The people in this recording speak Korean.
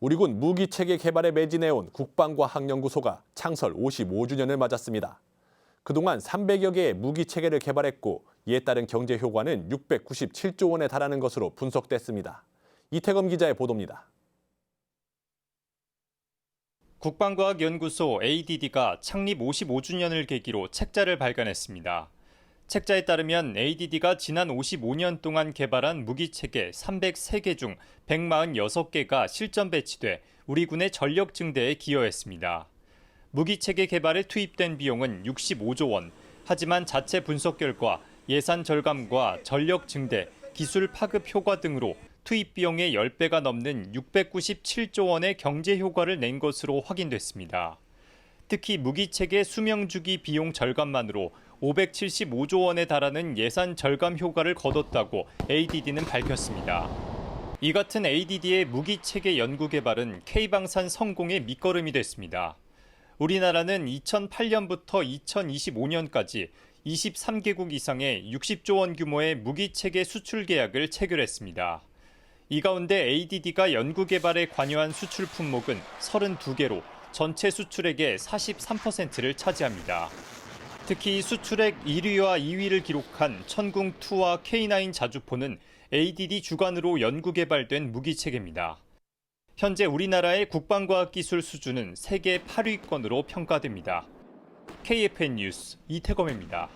우리 군 무기 체계 개발에 매진해온 국방과 학연구소가 창설 55주년을 맞았습니다. 그동안 300여 개의 무기 체계를 개발했고 이에 따른 경제 효과는 697조 원에 달하는 것으로 분석됐습니다. 이태검 기자의 보도입니다. 국방과학연구소 ADD가 창립 55주년을 계기로 책자를 발간했습니다. 책자에 따르면 ADD가 지난 55년 동안 개발한 무기 체계 303개 중 146개가 실전 배치돼 우리 군의 전력 증대에 기여했습니다. 무기 체계 개발에 투입된 비용은 65조 원. 하지만 자체 분석 결과 예산 절감과 전력 증대, 기술 파급 효과 등으로 투입 비용의 10배가 넘는 697조 원의 경제 효과를 낸 것으로 확인됐습니다. 특히 무기체계 수명 주기 비용 절감만으로 575조 원에 달하는 예산 절감 효과를 거뒀다고 ADD는 밝혔습니다. 이 같은 ADD의 무기체계 연구 개발은 K방산 성공의 밑거름이 됐습니다. 우리나라는 2008년부터 2025년까지 23개국 이상의 60조 원 규모의 무기체계 수출 계약을 체결했습니다. 이 가운데 ADD가 연구 개발에 관여한 수출 품목은 32개로 전체 수출액의 43%를 차지합니다. 특히 수출액 1위와 2위를 기록한 천궁2와 K9 자주포는 ADD 주관으로 연구 개발된 무기체계입니다. 현재 우리나라의 국방과학기술 수준은 세계 8위권으로 평가됩니다. KFN 뉴스 이태검입니다.